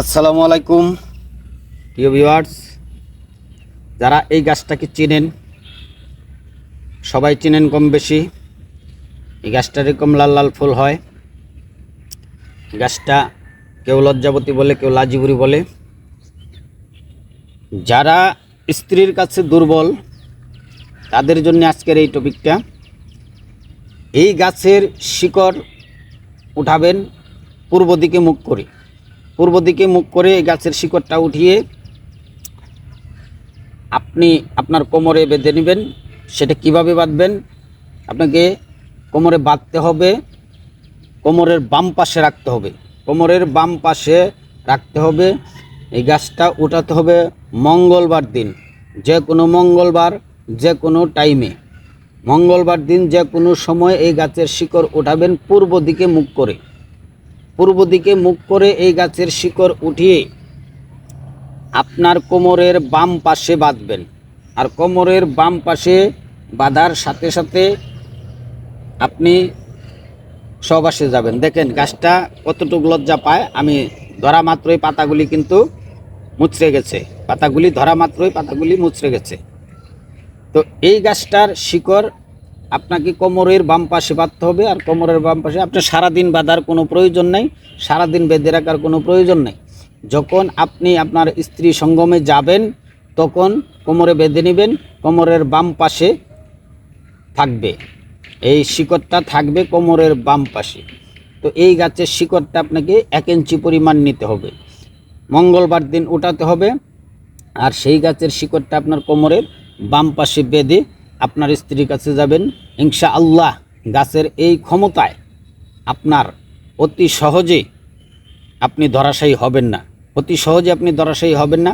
আসসালামু আলাইকুম। প্রিয় ভিউয়ার্স, যারা এই গাছটাকে চিনেন, সবাই চিনেন কম বেশি। এই গাছটা এরকম লাল লাল ফুল হয়। গাছটা কেউ লজ্জাবতী বলে, কেউ লাজিবুরি বলে। যারা স্ত্রীর কাছে দুর্বল, তাদের জন্য আজকের এই টপিকটা। এই গাছের শিকড় উঠাবেন পূর্ব দিকে মুখ করে। পূর্ব দিকে মুখ করে গাছের শিকড়টা উঠিয়ে আপনি আপনার কোমরে বেঁধে নেবেন। সেটা কীভাবে বাঁধবেন? আপনাকে কোমরে বাঁধতে হবে। কোমরের বাম পাশে রাখতে হবে। কোমরের বাম পাশে রাখতে হবে। এই গাছটা উঠাতে হবে মঙ্গলবার দিন যে কোনো মঙ্গলবার যে কোনো টাইমে মঙ্গলবার দিন যে কোনো সময় এই গাছের শিকড় উঠাবেন পূর্ব দিকে মুখ করে। পূর্ব দিকে মুখ করে এই গাছের শিকড় উঠিয়ে আপনার কোমরের বাম পাশে বাঁধবেন। আর কোমরের বাম পাশে বাঁধার সাথে সাথে আপনি সবাসে যাবেন। দেখেন গাছটা কতটুকু লজ্জা পায়। আমি ধরা মাত্রই পাতাগুলি কিন্তু মুচড়ে গেছে। পাতাগুলি ধরা মাত্রই পাতাগুলি মুচড়ে গেছে। তো এই গাছটার শিকড় আপনাকে কোমরের বাম পাশে বাঁধতে হবে আর কোমরের বাম পাশে আপনি সারাদিন বাঁধার কোনো প্রয়োজন নেই, সারাদিন বেঁধে রাখার কোনো প্রয়োজন নেই। যখন আপনি আপনার স্ত্রী সঙ্গমে যাবেন, তখন কোমরে বেঁধে নেবেন, কোমরের বাম পাশে থাকবে। এই শিকড়টা থাকবে কোমরের বাম পাশে। তো এই গাছের শিকড়টা আপনাকে এক ইঞ্চি পরিমাণ নিতে হবে। মঙ্গলবার দিন উঠাতে হবে আর সেই গাছের শিকড়টা আপনার কোমরের বাম পাশে বেঁধে আপনার স্ত্রীর কাছে যাবেন ইনশা আল্লাহ গাছের এই ক্ষমতায় আপনার অতি সহজে আপনি ধরাশায়ী হবেন না। অতি সহজে আপনি ধরাশায়ী হবেন না।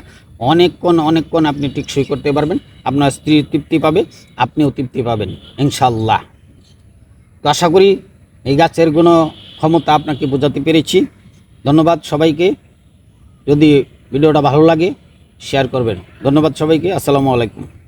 অনেকক্ষণ অনেকক্ষণ আপনি টিকসই করতে পারবেন, আপনার স্ত্রী তৃপ্তি পাবে, আপনিও তৃপ্তি পাবেন, ইনশাআল্লাহ। তো আশা করি এই গাছের কোনো ক্ষমতা আপনাকে বোঝাতে পেরেছি। ধন্যবাদ সবাইকে। যদি ভিডিওটা ভালো লাগে শেয়ার করবেন। ধন্যবাদ সবাইকে। আসসালামু আলাইকুম।